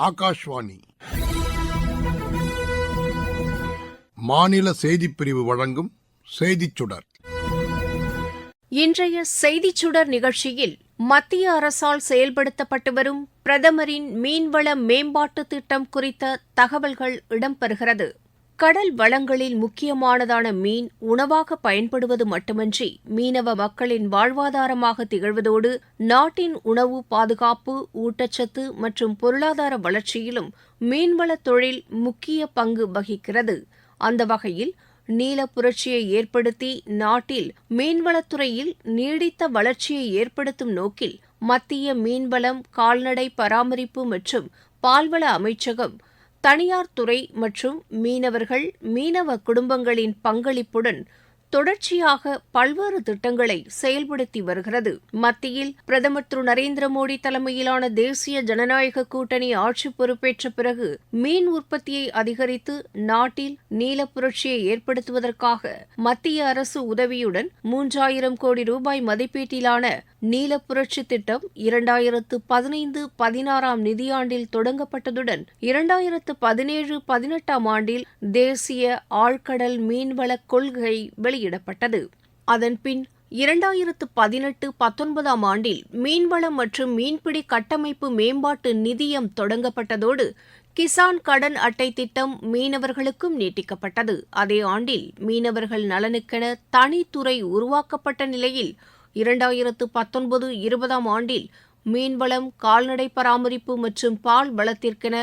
ஆகாஷ்வாணி. மாநில செய்திப் பிரிவு வழங்கும் செய்திச் சுடர். இன்றைய செய்திச் சுடர் நிகழ்ச்சியில் மத்திய அரசால் செயல்படுத்தப்பட்டு வரும் பிரதமரின் மீன்வள மேம்பாட்டு திட்டம் குறித்த தகவல்கள் இடம்பெறுகிறது. கடல் வளங்களில் முக்கியமானதான மீன் உணவாக பயன்படுவது மட்டுமன்றி மீனவ மக்களின் வாழ்வாதாரமாக திகழ்வதோடு நாட்டின் உணவு பாதுகாப்பு ஊட்டச்சத்து மற்றும் பொருளாதார வளர்ச்சியிலும் மீன்வளத் தொழில் முக்கிய பங்கு வகிக்கிறது. அந்த வகையில் நீல புரட்சியை ஏற்படுத்தி நாட்டில் மீன்வளத்துறையில் நீடித்த வளர்ச்சியை ஏற்படுத்தும் நோக்கில் மத்திய மீன்வளம் கால்நடை பராமரிப்பு மற்றும் பால்வள அமைச்சகம் தனியார் துறை மற்றும் மீனவர்கள் மீனவ குடும்பங்களின் பங்களிப்புடன் தொடர்ச்சியாக பல்வேறு திட்டங்களை செயல்படுத்தி வருகிறது. மத்தியில் பிரதமர் திரு நரேந்திர மோடி தலைமையிலான தேசிய ஜனநாயக கூட்டணி ஆட்சி பொறுப்பேற்ற பிறகு மீன் உற்பத்தியை அதிகரித்து நாட்டில் நீல புரட்சியை ஏற்படுத்துவதற்காக மத்திய அரசு உதவியுடன் மூன்றாயிரம் கோடி ரூபாய் மதிப்பீட்டிலான நீல புரட்சி திட்டம் இரண்டாயிரத்து பதினைந்து பதினாறாம் நிதியாண்டில் தொடங்கப்பட்டதுடன் இரண்டாயிரத்து பதினேழு பதினெட்டாம் ஆண்டில் தேசிய ஆழ்கடல் மீன்வள கொள்கை வெளியிடப்பட்டது அதன்பின் இரண்டாயிரத்து பதினெட்டு பத்தொன்பதாம் ஆண்டில் மீன்வளம் மற்றும் மீன்பிடி கட்டமைப்பு மேம்பாட்டு நிதியம் தொடங்கப்பட்டதோடு கிசான் கடன் அட்டை திட்டம் மீனவர்களுக்கும் நீட்டிக்கப்பட்டது. அதே ஆண்டில் மீனவர்கள் நலனுக்கென தனித்துறை உருவாக்கப்பட்ட நிலையில் இரண்டாயிரத்து பத்தொன்பது இருபதாம் ஆண்டில் மீன்வளம் கால்நடை பராமரிப்பு மற்றும் பால் வளத்திற்கென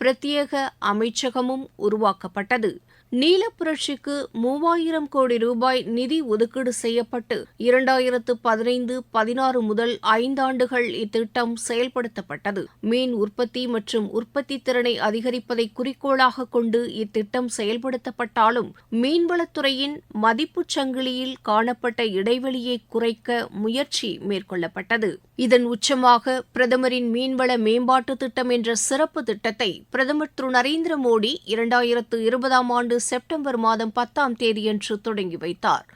பிரத்யேக அமைச்சகமும் உருவாக்கப்பட்டது. நீல புரட்சிக்கு மூவாயிரம் கோடி ரூபாய் நிதி ஒதுக்கீடு செய்யப்பட்டு இரண்டாயிரத்து பதினைந்து பதினாறு முதல் ஐந்தாண்டுகள் இத்திட்டம் செயல்படுத்தப்பட்டது. மீன் உற்பத்தி மற்றும் உற்பத்தி திறனை அதிகரிப்பதை குறிக்கோளாக கொண்டு இத்திட்டம் செயல்படுத்தப்பட்டாலும் மீன்வளத்துறையின் மதிப்புச் சங்கிலியில் காணப்பட்ட இடைவெளியை குறைக்க முயற்சி மேற்கொள்ளப்பட்டது. இதன் உச்சமாக பிரதமரின் மீன்வள மேம்பாட்டு திட்டம் என்ற சிறப்பு திட்டத்தை பிரதமர் திரு. நரேந்திர மோடி இரண்டாயிரத்து இருபதாம் ஆண்டு செப்டம்பர் மாதம் பத்தாம் தேதியன்று தொடங்கி வைத்தார்.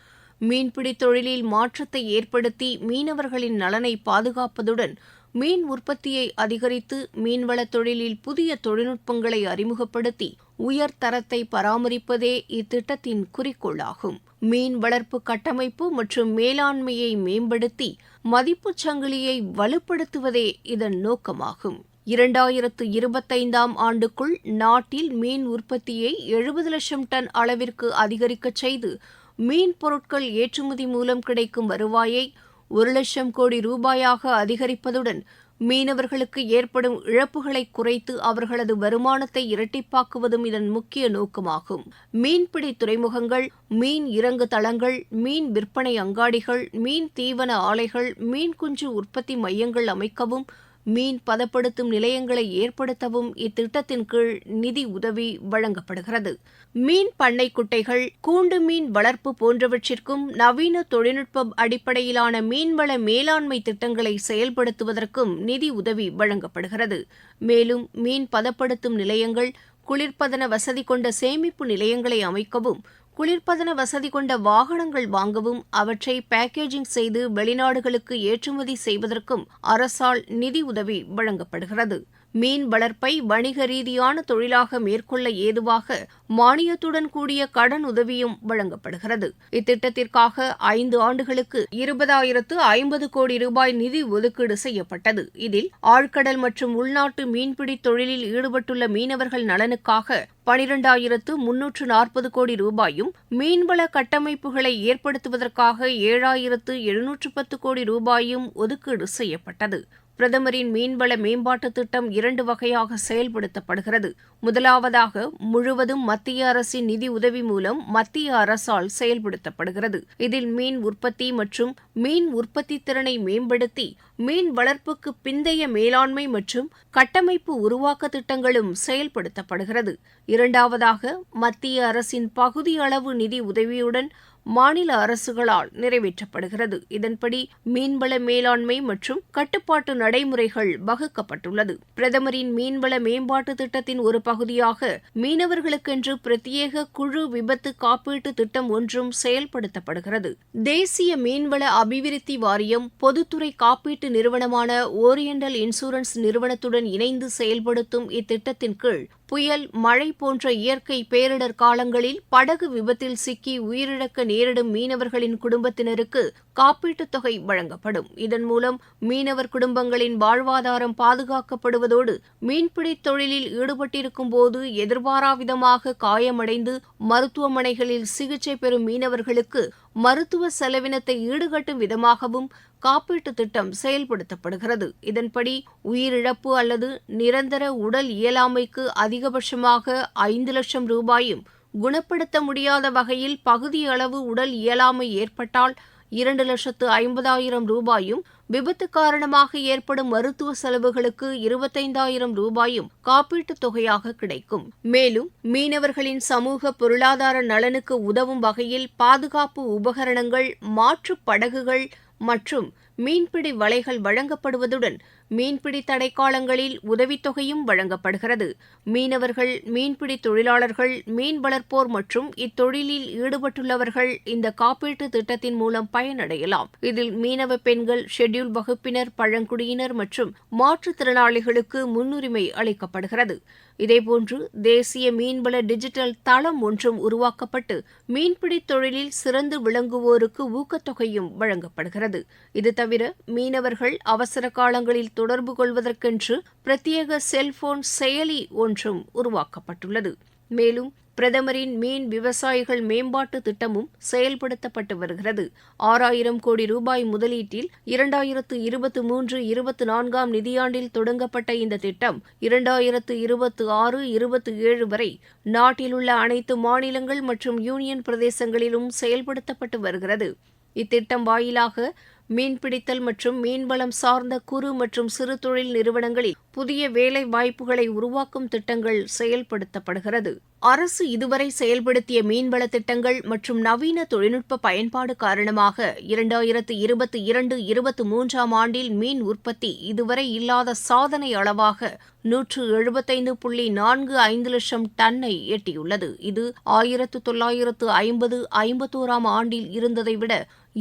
மீன்பிடி தொழிலில் மாற்றத்தை ஏற்படுத்தி மீனவர்களின் நலனை பாதுகாப்பதுடன் மீன் உற்பத்தியை அதிகரித்து மீன்வள தொழிலில் புதிய தொழில்நுட்பங்களை அறிமுகப்படுத்தி உயர் தரத்தை பராமரிப்பதே இத்திட்டத்தின் குறிக்கோளாகும். மீன் வளர்ப்பு கட்டமைப்பு மற்றும் மேலாண்மையை மேம்படுத்தி மதிப்புச் சங்கிலியை வலுப்படுத்துவதே இதன் நோக்கமாகும். இரண்டாயிரத்து இருபத்தைந்தாம் ஆண்டுக்குள் நாட்டில் மீன் உற்பத்தியை எழுபது லட்சம் டன் அளவிற்கு அதிகரிக்கச் செய்து மீன் பொருட்கள் ஏற்றுமதி மூலம் கிடைக்கும் வருவாயை ஒரு லட்சம் கோடி ரூபாயாக அதிகரிப்பதுடன் மீனவர்களுக்கு ஏற்படும் இழப்புகளை குறைத்து அவர்களது வருமானத்தை இரட்டிப்பாக்குவதும் இதன் முக்கிய நோக்கமாகும். மீன்பிடி துறைமுகங்கள் மீன் இறங்கு தளங்கள் மீன் விற்பனை அங்காடிகள் மீன் தீவன ஆலைகள் மீன் குஞ்சு உற்பத்தி மையங்கள் அமைக்கவும் மீன் பதப்படுத்தும் நிலையங்களை ஏற்படுத்தவும் இத்திட்டத்தின் கீழ் நிதி உதவி வழங்கப்படுகிறது. மீன் பண்ணை குட்டைகள் கூண்டு மீன் வளர்ப்பு போன்றவற்றிற்கும் நவீன தொழில்நுட்பம் அடிப்படையிலான மீன்வள மேலாண்மை திட்டங்களை செயல்படுத்துவதற்கும் நிதி உதவி வழங்கப்படுகிறது. மேலும் மீன் பதப்படுத்தும் நிலையங்கள் குளிர்பதன வசதி கொண்ட சேமிப்பு நிலையங்களை அமைக்கவும் குளிர்பதன வசதி கொண்ட வாகனங்கள் வாங்கவும் அவற்றை பேக்கேஜிங் செய்து வெளிநாடுகளுக்கு ஏற்றுமதி செய்வதற்கும் அரசால் நிதி உதவி வழங்கப்படுகிறது. மீன் வளர்ப்பை வணிக ரீதியான தொழிலாக மேற்கொள்ள ஏதுவாக மானியத்துடன் கூடிய கடன் உதவியும் வழங்கப்படுகிறது. இத்திட்டத்திற்காக ஐந்து ஆண்டுகளுக்கு இருபதாயிரத்து ஐம்பது கோடி ரூபாய் நிதி ஒதுக்கீடு செய்யப்பட்டது. இதில் ஆழ்கடல் மற்றும் உள்நாட்டு மீன்பிடி தொழிலில் ஈடுபட்டுள்ள மீனவர்கள் நலனுக்காக பனிரெண்டாயிரத்து முன்னூற்று நாற்பது கோடி ரூபாயும் மீன்வள கட்டமைப்புகளை ஏற்படுத்துவதற்காக ஏழாயிரத்து எழுநூற்று பத்து கோடி ரூபாயும் ஒதுக்கீடு செய்யப்பட்டது. பிரதமரின் மீன்வள மேம்பாட்டு திட்டம் இரண்டு வகையாக செயல்படுத்தப்படுகிறது. முதலாவதாக முழுவதும் மத்திய அரசின் நிதி உதவி மூலம் மத்திய அரசால் செயல்படுத்தப்படுகிறது. இதில் மீன் உற்பத்தி மற்றும் மீன் உற்பத்தி திறனை மேம்படுத்தி மீன் வளர்ப்புக்கு பிந்தைய மேலாண்மை மற்றும் கட்டமைப்பு உருவாக்க திட்டங்களும் செயல்படுத்தப்படுகிறது. இரண்டாவதாக மத்திய அரசின் பகுதி அளவு நிதி உதவியுடன் மாநில அரசுகளால் நிறைவேற்றப்படுகிறது. இதன்படி மீன்வள மேலாண்மை மற்றும் கட்டுப்பாட்டு நடைமுறைகள் வகுக்கப்பட்டுள்ளது. பிரதமரின் மீன்வள மேம்பாட்டு திட்டத்தின் ஒரு பகுதியாக மீனவர்களுக்கென்று பிரத்யேக குழு விபத்து காப்பீட்டு திட்டம் ஒன்றும் செயல்படுத்தப்படுகிறது. தேசிய மீன்வள அபிவிருத்தி வாரியம் பொதுத்துறை காப்பீட்டு நிறுவனமான ஓரியண்டல் இன்சூரன்ஸ் நிறுவனத்துடன் இணைந்து செயல்படுத்தும் இத்திட்டத்தின் கீழ் புயல் மழை போன்ற இயற்கை பேரிடர் காலங்களில் படகு விபத்தில் சிக்கி உயிரிழக்க நேரிடும் மீனவர்களின் குடும்பத்தினருக்கு காப்பீட்டுத் தொகை வழங்கப்படும். இதன் மூலம் மீனவர் குடும்பங்களின் வாழ்வாதாரம் பாதுகாக்கப்படுவதோடு மீன்பிடித் தொழிலில் ஈடுபட்டிருக்கும் போது எதிர்பாராவிதமாக காயமடைந்து மருத்துவமனைகளில் சிகிச்சை பெறும் மீனவர்களுக்கு மருத்துவ செலவினத்தை ஈடுகட்டும் விதமாகவும் காப்பீட்டுத் திட்டம் செயல்படுத்தப்படுகிறது. இதன்படி உயிரிழப்பு அல்லது நிரந்தர உடல் இயலாமைக்கு அதிகபட்சமாக ஐந்து லட்சம் ரூபாயும் குணப்படுத்த முடியாத வகையில் பகுதியளவு உடல் இயலாமை ஏற்பட்டால் இரண்டு லட்சத்து ஐம்பதாயிரம் ரூபாயும் விபத்து காரணமாக ஏற்படும் மருத்துவ செலவுகளுக்கு இருபத்தைந்தாயிரம் ரூபாயும் காப்பீட்டுத் தொகையாக கிடைக்கும். மேலும் மீனவர்களின் சமூக பொருளாதார நலனுக்கு உதவும் வகையில் பாதுகாப்பு உபகரணங்கள் மாற்று படகுகள் மற்றும் மீன்பிடி வலைகள் வழங்கப்படுவதுடன் மீன்பிடி தடைக்காலங்களில் உதவித்தொகையும் வழங்கப்படுகிறது. மீனவர்கள் மீன்பிடி தொழிலாளர்கள் மீன் வளர்ப்போர் மற்றும் இத்தொழிலில் ஈடுபட்டுள்ளவர்கள் இந்த காப்பீட்டு திட்டத்தின் மூலம் பயனடையலாம். இதில் மீனவ பெண்கள் ஷெட்யூல் வகுப்பினர் பழங்குடியினர் மற்றும் மாற்றுத்திறனாளிகளுக்கு முன்னுரிமை அளிக்கப்படுகிறது. இதேபோன்று தேசிய மீன்வள டிஜிட்டல் தளம் ஒன்றும் உருவாக்கப்பட்டு மீன்பிடி தொழிலில் சிறந்து விளங்குவோருக்கு ஊக்கத்தொகையும் வழங்கப்படுகிறது. இது தவிர மீனவர்கள் அவசர காலங்களில் தொடர்பு கொள்வதற்கென்று பிரத்யேக செல்போன் செயலி ஒன்றும் உருவாக்கப்பட்டுள்ளது. மேலும் பிரதமரின் மீன் விவசாயிகள் மேம்பாட்டு திட்டமும் செயல்படுத்தப்பட்டு வருகிறது. ஆறாயிரம் கோடி ரூபாய் முதலீட்டில் இரண்டாயிரத்து இருபத்தி மூன்று இருபத்தி நான்காம் நிதியாண்டில் தொடங்கப்பட்ட இந்த திட்டம் இரண்டாயிரத்து இருபத்தி ஆறு இருபத்தி ஏழு வரை நாட்டில் உள்ள அனைத்து மாநிலங்கள் மற்றும் யூனியன் பிரதேசங்களிலும் செயல்படுத்தப்பட்டு வருகிறது. இத்திட்டம் வாயிலாக மீன்பிடித்தல் மற்றும் மீன்வளம் சார்ந்த குறு மற்றும் சிறு தொழில் நிறுவனங்களில் புதிய வேலை வாய்ப்புகளை உருவாக்கும் திட்டங்கள் செயல்படுத்தப்படுகிறது. அரசு இதுவரை செயல்படுத்திய மீன்வள திட்டங்கள் மற்றும் நவீன தொழில்நுட்ப பயன்பாடு காரணமாக இரண்டாயிரத்து இருபத்தி இரண்டு இருபத்தி மூன்றாம் ஆண்டில் மீன் உற்பத்தி இதுவரை இல்லாத சாதனை அளவாக நூற்று எழுபத்தைந்து புள்ளி நான்கு ஐந்து லட்சம் டன்னை எட்டியுள்ளது. இது ஆயிரத்து தொள்ளாயிரத்து ஐம்பது ஐம்பத்தோராம் ஆண்டில் இருந்ததை விட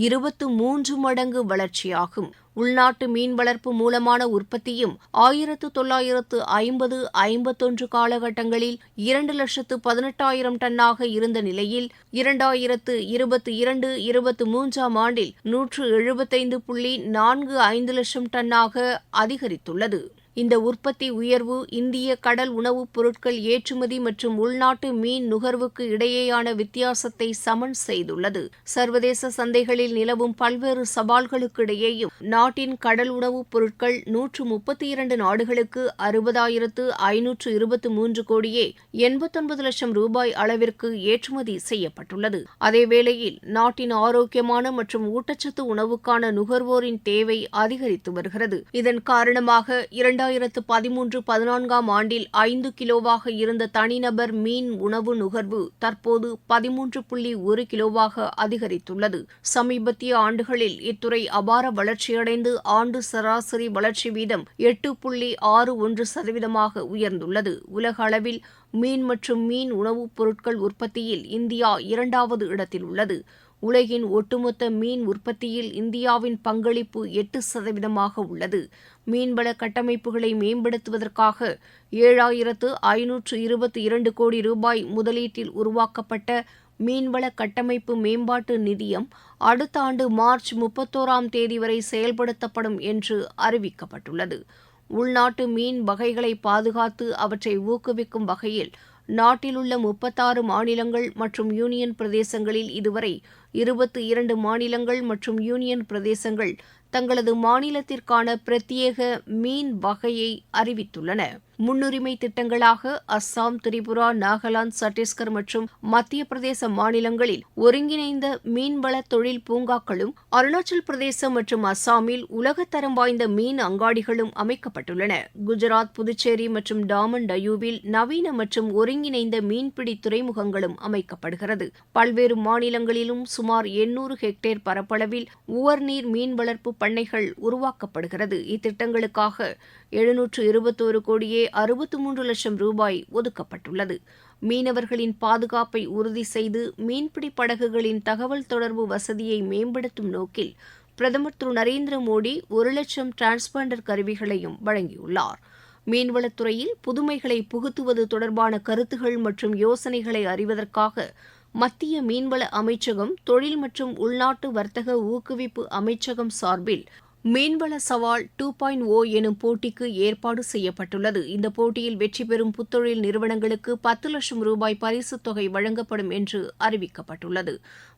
இருபத்து மூன்று மடங்கு வளர்ச்சியாகும். உள்நாட்டு மீன் வளர்ப்பு மூலமான உற்பத்தியும் ஆயிரத்து தொள்ளாயிரத்து ஐம்பது ஐம்பத்தொன்று காலகட்டங்களில் இரண்டு லட்சத்து பதினெட்டாயிரம் டன்னாக இருந்த நிலையில் இரண்டாயிரத்து இருபத்தி இரண்டு இருபத்தி மூன்றாம் ஆண்டில் நூற்று எழுபத்தைந்து புள்ளி நான்கு ஐந்து லட்சம் டன்னாக அதிகரித்துள்ளது. இந்த உற்பத்தி உயர்வு இந்திய கடல் உணவுப் பொருட்கள் ஏற்றுமதி மற்றும் உள்நாட்டு மீன் நுகர்வுக்கு இடையேயான வித்தியாசத்தை சமன் செய்துள்ளது. சர்வதேச சந்தைகளில் நிலவும் பல்வேறு சவால்களுக்கு இடையேயும் நாட்டின் கடல் உணவுப் பொருட்கள் நூற்று முப்பத்தி இரண்டு நாடுகளுக்கு அறுபதாயிரத்து ஐநூற்று இருபத்தி மூன்று கோடியே எண்பத்தொன்பது லட்சம் ரூபாய் அளவிற்கு ஏற்றுமதி செய்யப்பட்டுள்ளது. அதேவேளையில் நாட்டின் ஆரோக்கியமான மற்றும் ஊட்டச்சத்து உணவுக்கான நுகர்வோரின் தேவை அதிகரித்து வருகிறது. இதன் காரணமாக இரண்டு இரண்டாயிரத்து பதிமூன்று பதினான்காம் ஆண்டில் ஐந்து கிலோவாக இருந்த தனிநபர் மீன் உணவு நுகர்வு தற்போது பதிமூன்று புள்ளி ஒரு கிலோவாக அதிகரித்துள்ளது. சமீபத்திய ஆண்டுகளில் இத்துறை அபார வளர்ச்சியடைந்து ஆண்டு சராசரி வளர்ச்சி வீதம் எட்டு புள்ளி ஆறு ஒன்று சதவீதமாக உயர்ந்துள்ளது. உலக அளவில் மீன் மற்றும் மீன் உணவுப் பொருட்கள் உற்பத்தியில் இந்தியா இரண்டாவது இடத்தில் உள்ளது. உலகின் ஒட்டுமொத்த மீன் உற்பத்தியில் இந்தியாவின் பங்களிப்பு எட்டு சதவீதமாக உள்ளது. மீன்வள கட்டமைப்புகளை மேம்படுத்துவதற்காக ஏழாயிரத்து ஐநூற்று இருபத்தி இரண்டு கோடி ரூபாய் முதலீட்டில் உருவாக்கப்பட்ட மீன்வள கட்டமைப்பு மேம்பாட்டு நிதியம் அடுத்த ஆண்டு மார்ச் முப்பத்தோராம் தேதி வரை செயல்படுத்தப்படும் என்று அறிவிக்கப்பட்டுள்ளது. உள்நாட்டு மீன் வகைகளை பாதுகாத்து அவற்றை ஊக்குவிக்கும் வகையில் நாட்டிலுள்ள முப்பத்தாறு மாநிலங்கள் மற்றும் யூனியன் பிரதேசங்களில் இதுவரை இருபத்தி இரண்டு மாநிலங்கள் மற்றும் யூனியன் பிரதேசங்கள் தங்களது மாநிலத்திற்கான பிரத்யேக மீன் வகையை அறிவித்துள்ளன. முன்னுரிமை திட்டங்களாக அஸ்ஸாம் திரிபுரா நாகாலாந்து சத்தீஸ்கர் மற்றும் மத்திய பிரதேச மாநிலங்களில் ஒருங்கிணைந்த மீன்வள தொழில் பூங்காக்களும் அருணாச்சல் பிரதேசம் மற்றும் அஸ்ஸாமில் உலகத்தரம் வாய்ந்த மீன் அங்காடிகளும் அமைக்கப்பட்டுள்ளன. குஜராத் புதுச்சேரி மற்றும் டாமன் டயூவில் நவீன மற்றும் ஒருங்கிணைந்த மீன்பிடி துறைமுகங்களும் அமைக்கப்படுகிறது. பல்வேறு மாநிலங்களிலும் சுமார் எண்ணூறு ஹெக்டேர் பரப்பளவில் உவர்நீர் மீன் வளர்ப்பு பண்ணைகள் உருவாக்கப்படுகிறது. இத்திட்டங்களுக்காக எழுநூற்று இருபத்தோரு கோடியே அறுபத்து மூன்று லட்சம் ரூபாய் ஒதுக்கப்பட்டுள்ளது. மீனவர்களின் பாதுகாப்பை உறுதி செய்து மீன்பிடி படகுகளின் தகவல் தொடர்பு வசதியை மேம்படுத்தும் நோக்கில் பிரதமர் திரு நரேந்திர மோடி ஒரு லட்சம் டிரான்ஸ்பாண்டர் கருவிகளையும் வழங்கியுள்ளார். மீன்வளத்துறையில் புதுமைகளை புகுத்துவது தொடர்பான கருத்துகள் மற்றும் யோசனைகளை அறிவதற்காக மத்திய மீன்வள அமைச்சகம் தொழில் மற்றும் உள்நாட்டு வர்த்தக ஊக்குவிப்பு அமைச்சகம் சார்பில் மீன்வள சவால் டூ பாயிண்ட் ஓ எனும் போட்டிக்கு ஏற்பாடு செய்யப்பட்டுள்ளது. இந்த போட்டியில் வெற்றி பெறும் புத்தொழில் நிறுவனங்களுக்கு பத்து லட்சம் ரூபாய் பரிசுத் தொகை வழங்கப்படும் என்று அறிவிக்கப்பட்டுள்ளது.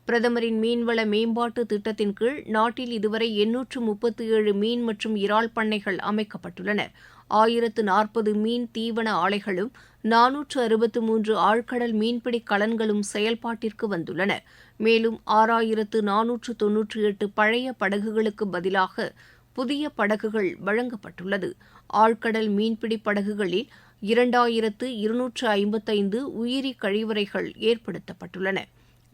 பிரதமரின் மீன்வள மேம்பாட்டு திட்டத்தின் கீழ் நாட்டில் இதுவரை எண்ணூற்று முப்பத்தி ஏழு மீன் மற்றும் இறால் பண்ணைகள் அமைக்கப்பட்டுள்ளன. ஆயிரத்து நாற்பது மீன் தீவன ஆலைகளும் நானூற்று அறுபத்து மூன்று ஆழ்கடல் மீன்பிடி கலன்களும் செயல்பாட்டிற்கு வந்துள்ளன. மேலும் ஆறாயிரத்து நானூற்று தொன்னூற்றி எட்டு பழைய படகுகளுக்கு பதிலாக புதிய படகுகள் வழங்கப்பட்டுள்ளது. ஆழ்கடல் மீன்பிடி படகுகளில் இரண்டாயிரத்து இருநூற்று ஐம்பத்தைந்து உயிரி கழிவறைகள் ஏற்படுத்தப்பட்டுள்ளன.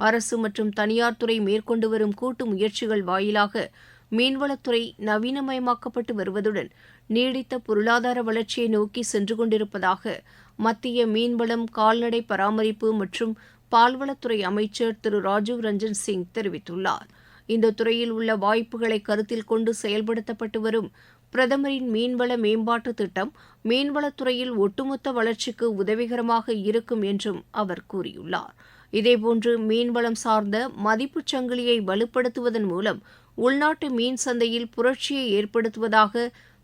அரசு மற்றும் தனியார் துறை மேற்கொண்டு வரும் கூட்டு முயற்சிகள் வாயிலாக மீன்வளத்துறை நவீனமயமாக்கப்பட்டு வருவதுடன் நீடித்த பொருளாதார வளர்ச்சியை நோக்கி சென்று கொண்டிருப்பதாக மத்திய மீன்வளம் கால்நடை பராமரிப்பு மற்றும் பால்வளத்துறை அமைச்சர் திரு ராஜீவ் ரஞ்சன் சிங் தெரிவித்துள்ளார். இந்த துறையில் உள்ள வாய்ப்புகளை கருத்தில் கொண்டு செயல்படுத்தப்பட்டு வரும் பிரதமரின் மீன்வள மேம்பாட்டு திட்டம் மீன்வளத்துறையில் ஒட்டுமொத்த வளர்ச்சிக்கு உதவிகரமாக இருக்கும் என்றும் அவர் கூறியுள்ளார். இதேபோன்று மீன்வளம் சார்ந்த மதிப்புச் சங்கிலியை வலுப்படுத்துவதன் மூலம் உள்நாட்டு மீன் சந்தையில் புரட்சியை ஏற்படுத்துவதாக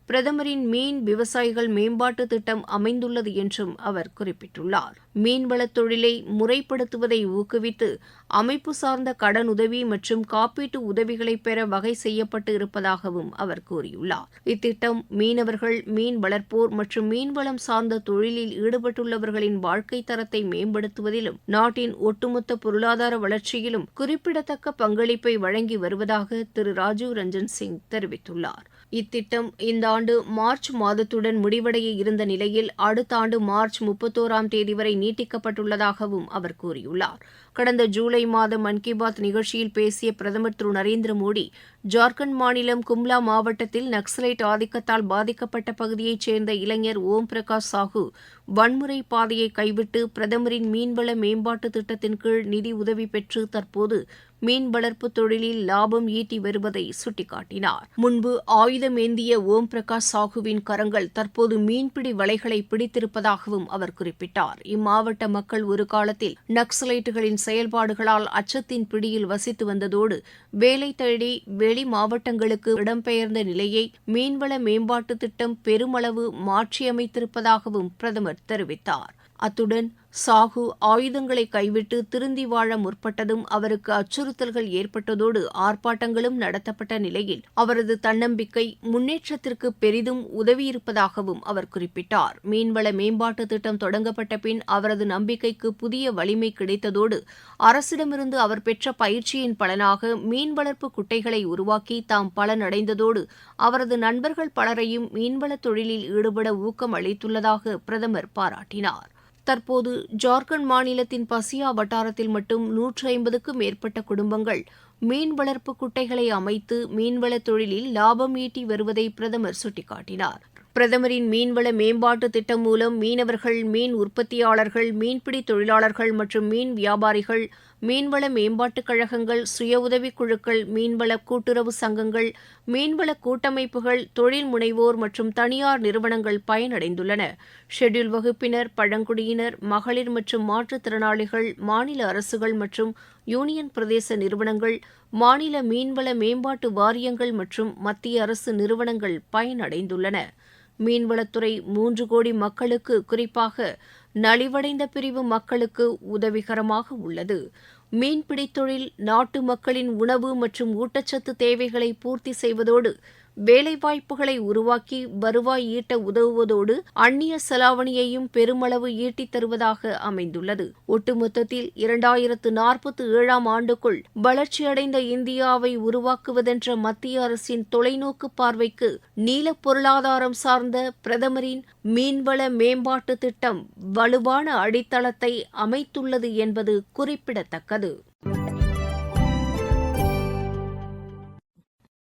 பிரதமரின் மீன் விவசாயிகள் மேம்பாட்டு திட்டம் அமைந்துள்ளது என்றும் அவர் குறிப்பிட்டுள்ளார். மீன்வளத் தொழிலை முறைப்படுத்துவதை ஊக்குவித்து அமைப்பு சார்ந்த கடன் உதவி மற்றும் காப்பீட்டு உதவிகளை பெற வகை செய்யப்பட்டு இருப்பதாகவும் அவர் கூறியுள்ளார். இத்திட்டம் மீனவர்கள் மீன் வளர்ப்போர் மற்றும் மீன்வளம் சார்ந்த தொழிலில் ஈடுபட்டுள்ளவர்களின் வாழ்க்கை தரத்தை மேம்படுத்துவதிலும் நாட்டின் ஒட்டுமொத்த பொருளாதார வளர்ச்சியிலும் குறிப்பிடத்தக்க பங்களிப்பை வழங்கி வருவதாக திரு. ராஜீவ் ரஞ்சன் சிங் தெரிவித்துள்ளார். இத்திட்டம் இந்த ஆண்டு மார்ச் மாதத்துடன் முடிவடைய இருந்த நிலையில் அடுத்த ஆண்டு மார்ச் முப்பத்தோராம் தேதி வரை நீட்டிக்கப்பட்டுள்ளதாகவும் அவர் கூறியுள்ளார். கடந்த ஜூலை மாதம் மன் கி பாத் நிகழ்ச்சியில் பேசிய பிரதமர் திரு நரேந்திர மோடி ஜார்க்கண்ட் மாநிலம் கும்லா மாவட்டத்தில் நக்சலைட் ஆதிக்கத்தால் பாதிக்கப்பட்ட பகுதியைச் சேர்ந்த இளைஞர் ஓம் பிரகாஷ் சாஹூ வன்முறை பாதையை கைவிட்டு பிரதமரின் மீன்வள மேம்பாட்டு திட்டத்தின் கீழ் நிதி உதவி பெற்று தற்போது மீன் வளர்ப்பு தொழிலில் லாபம் ஈட்டி வருவதை சுட்டிக்காட்டினார். முன்பு ஆயுதம் ஏந்திய ஓம் பிரகாஷ் சாகுவின் கரங்கள் தற்போது மீன்பிடி வலைகளை பிடித்திருப்பதாகவும் அவர் குறிப்பிட்டார். இம்மாவட்ட மக்கள் ஒரு காலத்தில் நக்சலைட்டுகளின் செயல்பாடுகளால் அச்சத்தின் பிடியில் வசித்து வந்ததோடு வேலை தேடி வெளி மாவட்டங்களுக்கு இடம்பெயர்ந்த நிலையை மீன்வள மேம்பாட்டு திட்டம் பெருமளவு மாற்றியமைத்திருப்பதாகவும் பிரதமர் தெரிவித்தார். அத்துடன் சாகு ஆயுதங்களை கைவிட்டு திருந்தி வாழ முற்பட்டதும் அவருக்கு அச்சுறுத்தல்கள் ஏற்பட்டதோடு ஆர்ப்பாட்டங்களும் நடத்தப்பட்ட நிலையில் அவரது தன்னம்பிக்கை முன்னேற்றத்திற்கு பெரிதும் உதவியிருப்பதாகவும் அவர் குறிப்பிட்டார். மீன்வள மேம்பாட்டு திட்டம் தொடங்கப்பட்ட பின் அவரது நம்பிக்கைக்கு புதிய வலிமை கிடைத்ததோடு அரசிடமிருந்து அவர் பெற்ற பயிற்சியின் பலனாக மீன் வளர்ப்பு குட்டைகளை உருவாக்கி தாம் பலனடைந்ததோடு அவரது நண்பர்கள் பலரையும் மீன்வள தொழிலில் ஈடுபட ஊக்கம் அளித்துள்ளதாக பிரதமர் பாராட்டினார். தற்போது ஜார்க்கண்ட் மாநிலத்தின் பசியா வட்டாரத்தில் மட்டும் நூற்று ஐம்பதுக்கும் மேற்பட்ட குடும்பங்கள் மீன் வளர்ப்பு குட்டைகளை அமைத்து மீன்வளத் தொழிலில் லாபம் ஈட்டி வருவதை பிரதமர் சுட்டிக்காட்டினார். பிரதமரின் மீன்வள மேம்பாட்டு திட்டம் மூலம் மீனவர்கள் மீன் உற்பத்தியாளர்கள் மீன்பிடி தொழிலாளர்கள் மற்றும் மீன் வியாபாரிகள் மீன்வள மேம்பாட்டுக் கழகங்கள் சுய உதவிக் குழுக்கள் மீன்வள கூட்டுறவு சங்கங்கள் மீன்வள கூட்டமைப்புகள் தொழில் முனைவோர் மற்றும் தனியார் நிறுவனங்கள் பயனடைந்துள்ளன. ஷெட்யூல் வகுப்பினர் பழங்குடியினர் மகளிர் மற்றும் மாற்றுத்திறனாளிகள் மாநில அரசுகள் மற்றும் யூனியன் பிரதேச நிறுவனங்கள் மாநில மீன்வள மேம்பாட்டு வாரியங்கள் மற்றும் மத்திய அரசு நிறுவனங்கள் பயனடைந்துள்ளன. மீன்வளத்துறை மூன்று கோடி மக்களுக்கு குறிப்பாக நலிவடைந்த பிரிவு மக்களுக்கு உதவிகரமாக உள்ளது. மீன்பிடித் தொழில் நாட்டு மக்களின் உணவு மற்றும் ஊட்டச்சத்து தேவைகளை பூர்த்தி செய்வதோடு வேலைவாய்ப்புகளை உருவாக்கி வருவாய் ஈட்ட உதவுவதோடு அந்நிய செலாவணியையும் பெருமளவு ஈட்டித் தருவதாக அமைந்துள்ளது. ஒட்டுமொத்தத்தில் இரண்டாயிரத்து நாற்பத்தி ஏழாம் ஆண்டுக்குள் வளர்ச்சியடைந்த இந்தியாவை உருவாக்குவதென்ற மத்திய அரசின் தொலைநோக்கு பார்வைக்கு நீல பொருளாதாரம் சார்ந்த பிரதமரின் மீன்வள மேம்பாட்டு திட்டம் வலுவான அடித்தளத்தை அமைத்துள்ளது என்பது குறிப்பிடத்தக்கது.